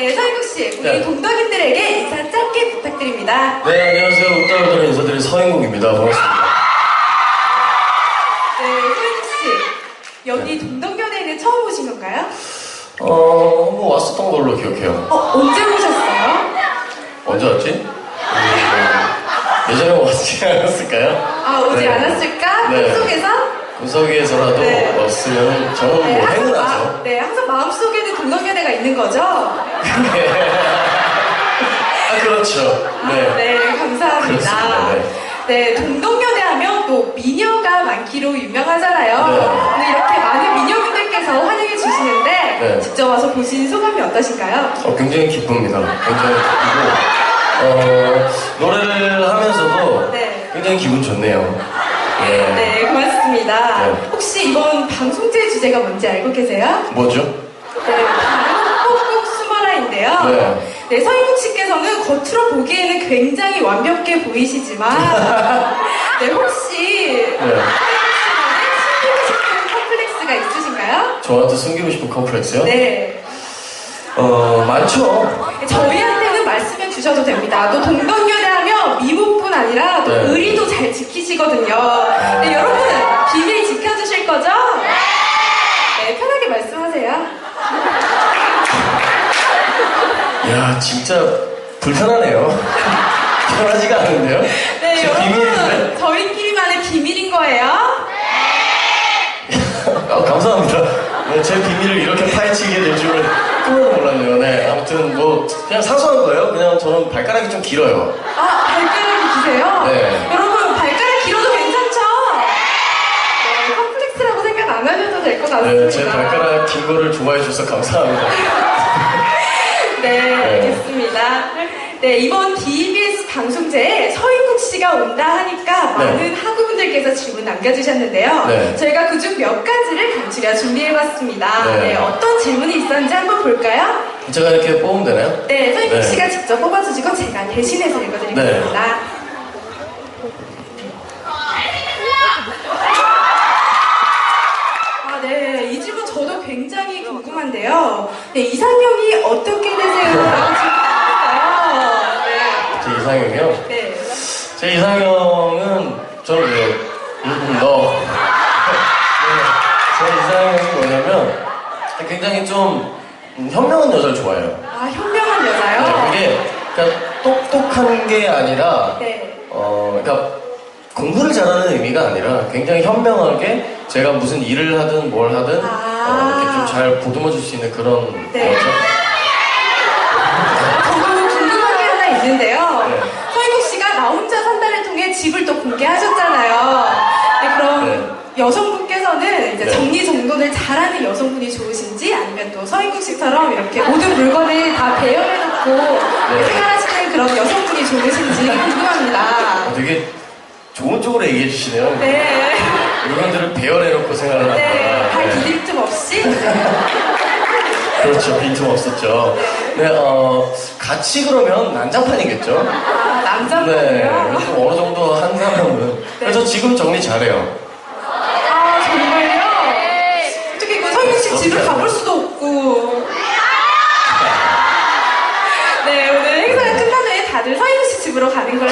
네, 서인국 씨, 우리 네. 동덕인들에게 인사 짧게 부탁드립니다. 네, 안녕하세요. 웃다웃다로 인사드린 서인국입니다. 반갑습니다. 네, 서인국 씨, 여기 동덕연예는 처음 오신 건가요? 어, 한 번 왔었던 걸로 기억해요. 어, 언제 오셨어요? 언제 왔지? 음, 예전에 왔지 않았을까요? 아, 오지 네. 않았을까? 네. 꿈속에서? 구석에서라도 네. 왔으면 저는 뭐 하죠. 네, 항상 마음속에는 동덕연예가 있는 거죠? 아, 그렇죠. 아, 네. 네, 감사합니다. 네. 네, 동덕연애 하면 또 미녀가 많기로 유명하잖아요. 네. 오늘 이렇게 많은 미녀분들께서 환영해 주시는데 네. 직접 와서 보신 소감이 어떠신가요? 어, 굉장히 기쁩니다. 굉장히 기쁘고, 어, 노래를 하면서도 네. 굉장히 기분 좋네요. 예. 네, 고맙습니다. 네. 혹시 이번 방송제 주제가 뭔지 알고 계세요? 뭐죠? 네, 바로 꼭꼭 숨어라인데요. 네. 네, 서인국 씨께서는 겉으로 보기에는 굉장히 완벽해 보이시지만, 네, 혹시 네. 서인국 씨만의 숨기고 싶은 컴플렉스가 있으신가요? 저한테 숨기고 싶은 컴플렉스요? 네. 어, 많죠. 저희한테는 말씀해 주셔도 됩니다. 또 미모뿐 아니라 또 네. 의리도 잘 지키시거든요. 네, 여러분, 비밀 지켜주실 거죠? 네, 편하게 말씀하세요. 야, 진짜 불편하네요. 편하지가 않은데요? 네, 제 여러분, 비밀인데? 저희끼리만의 비밀인 거예요. 아, 감사합니다. 네, 제 비밀을 이렇게 파헤치게 될 줄은 꿈에도 몰랐네요. 네, 아무튼 뭐 그냥 사소한 거예요. 그냥 저는 발가락이 좀 길어요. 아, 발가락 이 기세요? 네. 여러분, 발가락 길어도 괜찮죠? 네, 컴플렉스라고 생각 안 하셔도 될 것 같습니다. 네, 제 발가락 긴 거를 좋아해 주셔서 감사합니다. 네, 알겠습니다. 네, 이번 DBS 방송제에 서인국 씨가 온다 하니까 네. 많은 학우분들께서 질문 남겨주셨는데요. 네. 저희가 그중 몇 가지를 간추려 준비해봤습니다. 네. 네, 어떤 질문이 있었는지 한번 볼까요? 제가 이렇게 뽑으면 되나요? 네, 서인국 네. 씨가 직접 뽑아주시고 제가 대신해서 읽어드리겠습니다. 아, 네. 이 질문 저도 굉장히 궁금한데요. 네, 이상형이 어떻게 되세요? 라고 질문했어요. 네. 제 이상형이요? 네. 제 이상형은 저는 왜요? 음, 너. 네, 제 이상형이 뭐냐면 굉장히 좀 음, 현명한 여자를 좋아해요. 아, 현명한 네, 여자요? 그게 그러니까 똑똑한 게 아니라 네. 어, 그러니까 공부를 잘하는 의미가 아니라 굉장히 현명하게 제가 무슨 일을 하든 뭘 하든 아. 어, 이렇게 좀 잘 보듬어 줄 수 있는 그런 네. 여자. 저도 궁금한 게 하나 있는데요. 네. 서인국 씨가 나 혼자 산다를 통해 집을 또 공개하셨잖아요. 네, 그럼 여성분께서는 이제 네. 정리정돈을 잘하는 여성분이 좋으신지 아니면 또 서인국 씨처럼 이렇게 모든 물건을 다 배열해놓고 네. 생활하시는 그런 여성분이 좋으신지 궁금합니다. 어, 되게 좋은 쪽으로 얘기해 주시네요. 네. 물건들을 배열해놓고 생활을 네. 한다. 발 디딜 틈 없이. 그렇죠. 빈틈 없었죠. 네, 어, 같이 그러면 난장판이겠죠? 아, 네. 남자분이요? 좀 어느 정도 한 사람은. 그래서 지금 정리 잘해요. 아, 정말요? 어떻게 그 서인국 씨 집을 가볼 수도 없고. 네, 오늘 행사가 끝난 후에 다들 서인국 씨 집으로 가는 걸로.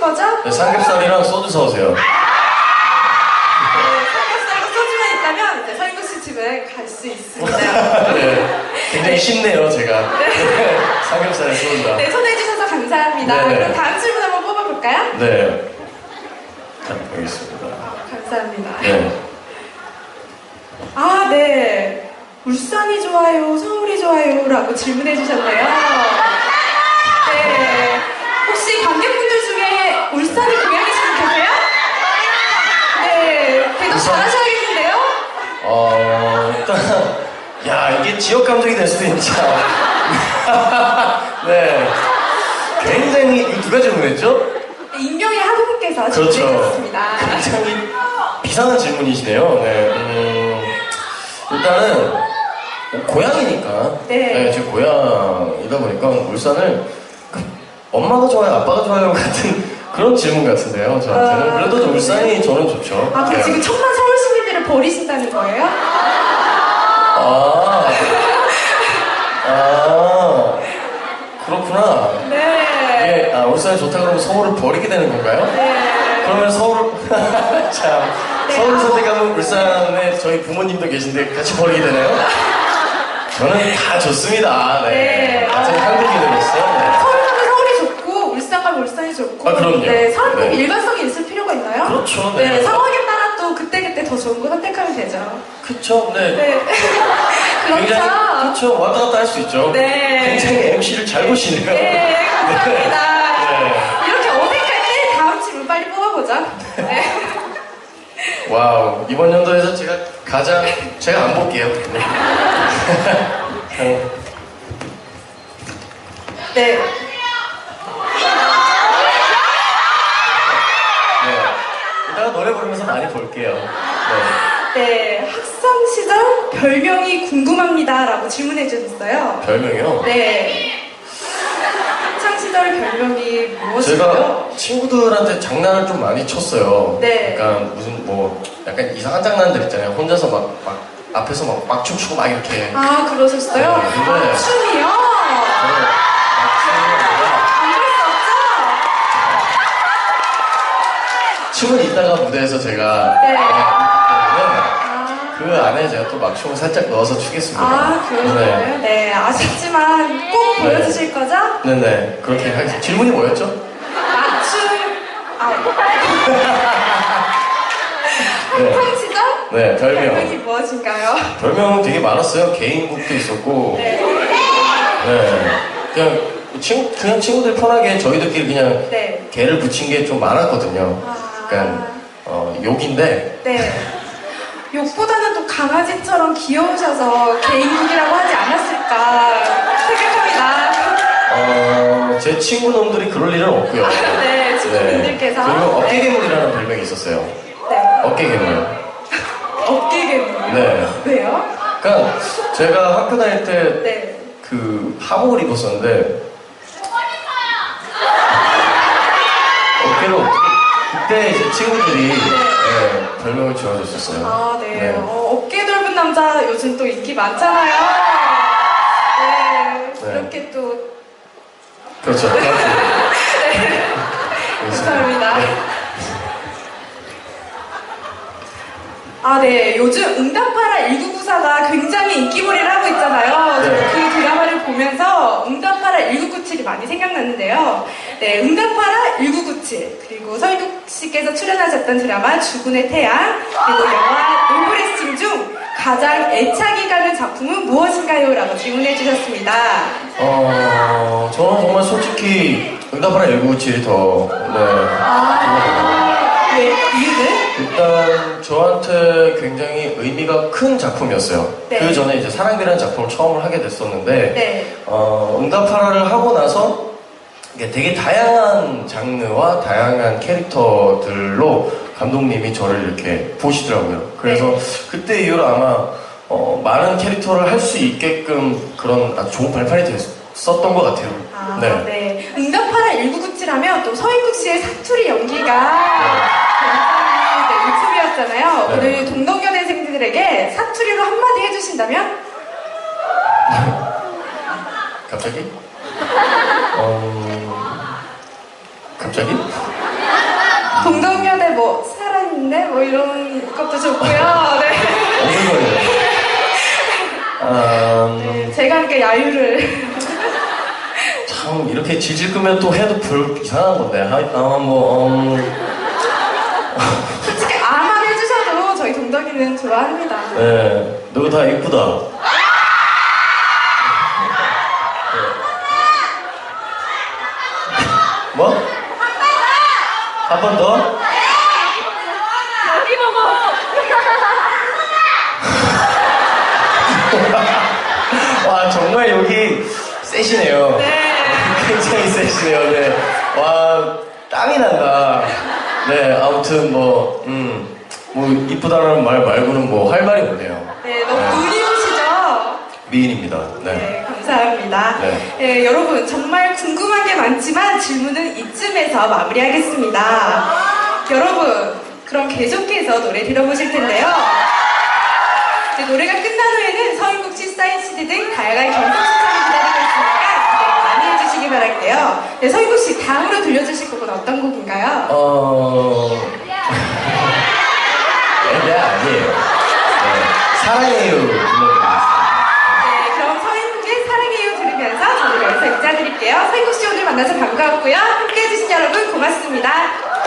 거죠? 네, 삼겹살이랑 소주 사오세요. 네, 삼겹살과 소주만 있다면 이제 서인국 씨 집에 갈 수 있습니다. 네, 굉장히 쉽네요, 제가. 삼겹살에 소주다. 네, 초대해 주셔서 감사합니다. 네네. 그럼 다음 질문 한번 뽑아볼까요? 네. 자, 여기 있습니다. 감사합니다. 네. 아, 네. 울산이 좋아요, 서울이 좋아요? 라고 질문해 주셨네요. 네. 혹시 관객분들 고향이신 분 계세요? 네. 울산? 잘하셔야겠는데요? 어, 일단, 야, 이게 지역 감정이 될 수도 있죠. 네. 굉장히, 이 누가 질문했죠? 익명의 학우분께서 그렇죠. 질문해주셨습니다. 굉장히 비상한 질문이시네요. 네. 음, 일단은, 고향이니까. 네. 제 고향이다 보니까 울산을 그 엄마가 좋아요, 아빠가 좋아요 같은 그런 질문 같은데요, 저한테는. 아, 그래도 좀 울산이 저는 좋죠. 아, 그럼 네. 지금 천만 서울시 버리신다는 거예요? 아, 아, 그렇구나. 네. 이게, 아, 울산이 좋다 그러면 서울을 버리게 되는 건가요? 네. 그러면 서울, 참, 네. 서울 선택하면 울산에 저희 부모님도 계신데 같이 버리게 되나요? 저는 다 좋습니다. 네. 네. 같은 한국인으로서. 네. 서울 가면 서울이 좋고 울산 울산이 좋고 아, 그럼요. 네, 사람들이 네. 일관성이 있을 필요가 있나요? 그렇죠, 네. 네. 상황에 따라 또 그때그때 더 좋은 거 선택하면 되죠. 그쵸, 네. 네. 굉장히, 그렇죠. 그쵸, 왔다 갔다 할 수 있죠. 네. 굉장히 MC를 잘 보시네요. 네, 감사합니다. 네. 이렇게 어색할 때 다음 질문 빨리 뽑아보자. 네. 와우, 이번 연도에서 제가 가장, 제가 안 볼게요. 네. 네. 이따가 노래 부르면서 볼게요. 네. 네. 학창 시절 별명이 궁금합니다라고 질문해 주셨어요. 별명이요? 네. 학창 시절 별명이 무엇인가요? 제가 친구들한테 장난을 좀 많이 쳤어요. 네. 약간 무슨 뭐 약간 이상한 장난들 있잖아요. 혼자서 막, 막 앞에서 막, 막 춤추고 막 이렇게. 아, 그러셨어요? 네, 근데- 아, 춤이요? 저는 막 춤을 안 그럴 수 없죠? 춤은 이따가 무대에서 제가 네. 그냥 때문에 아, 그 안에 제가 또 막춤을 살짝 넣어서 추겠습니다. 아 그러셨어요? 네. 아쉽지만 꼭 네. 보여주실 거죠? 네네 그렇게 하겠습니다. 질문이 뭐였죠? 맞춤, 아, 네. 학창 시절? 네 별명. 별명이 무엇인가요? 별명 되게 많았어요. 개인곡도 있었고. 네. 네. 그냥 친 그냥 친구들 편하게 저희들끼리 그냥 네. 개를 붙인 게 좀 많았거든요. 아. 약간 어, 욕인데 네. 욕보다는 또 강아지처럼 귀여우셔서 개인국이라고 하지 않았을까 생각합니다. 어, 제 친구 놈들이 그럴 일은 없고요. 네, 친구분들께서. 그리고 어깨 네. 괴물이라는 별명이 있었어요. 네. 어깨 괴물. 어깨 괴물. 네. 왜요? 그러니까 제가 학교 다닐 때 네. 그 하복을 입었었는데 어깨를 어떻게 그때 이제 친구들이 네, 별명을 지어줬었어요. 아, 네. 어, 어깨 넓은 남자 요즘 또 인기 많잖아요. 네. 네. 이렇게 또 그렇죠. 네. 감사합니다. 아, 네. 요즘 응답하라 1994가 굉장히 인기몰이를 하고 있잖아요. 네. 그 드라마를 보면서 응답하라 1997이 많이 생각났는데요. 네, 응답하라 1997. 그리고 서인국 씨께서 출연하셨던 드라마 죽은의 태양. 그리고 영화 노브레스팅 중 가장 애착이 가는 작품은 무엇인가요? 라고 질문해 주셨습니다. 어, 저는 정말 솔직히 응답하라 1997이 더, 네. 아, 네. 이유는? 일단 저한테 굉장히 의미가 큰 작품이었어요. 네. 그 전에 이제 사랑비라는 작품을 처음을 하게 됐었는데, 네. 어, 응답하라를 하고 나서 되게 다양한 장르와 다양한 캐릭터들로 감독님이 저를 이렇게 보시더라고요. 그래서 네. 그때 이후로 아마 어, 많은 캐릭터를 할 수 있게끔 그런 아주 좋은 발판이 됐었던 것 같아요. 아, 네. 응답하라 1997 하면 또 서인국 씨의 사투리 연기가 네, 유튜브였잖아요. 네. 오늘 동덕여대생들에게 사투리로 한마디 해주신다면? 갑자기? 어... 갑자기? 동덕여대 뭐 살아있네? 뭐 이런 것도 좋고요. 네. 무슨 소리예요? 아, 네, 제가 함께 야유를. 참 이렇게 질질 끄면 또 해도 별 이상한 건데. 아, 아, 뭐, 음, 솔직히 아만 해주셔도 저희 동덕이는 좋아합니다. 네, 너다 이쁘다. 뭐? 한 번 더? 어디 보고? 와 정말 여기 세시네요. 네. 굉장히 세시네요. 네. 와 땀이 난다. 네 아무튼 뭐 음. 뭐 이쁘다는 말 말고는 뭐 할 말이 없네요. 네, 너무 눈이 오시죠? 미인입니다. 네. 네, 감사합니다. 네. 네, 여러분 정말 궁금한 게 많지만 질문은 이쯤에서 마무리하겠습니다. 여러분 그럼 계속해서 노래 들어보실 텐데요. 이제 노래가 끝난 후에는 서인국 씨 사인 CD 등 다양한 경품 추첨이 기다리고 있으니까 기대 많이 해주시기 바랄게요. 네, 서인국 씨 다음으로 들려주실 곡은 어떤 곡인가요? 어. 네, 아니에요. 네, 사랑해요. 불러드리겠습니다. 네, 그럼 서인국의 사랑해요 들으면서 저는 여기서 인사드릴게요. 서인국 씨 오늘 만나서 반가웠고요. 함께 해주신 여러분 고맙습니다.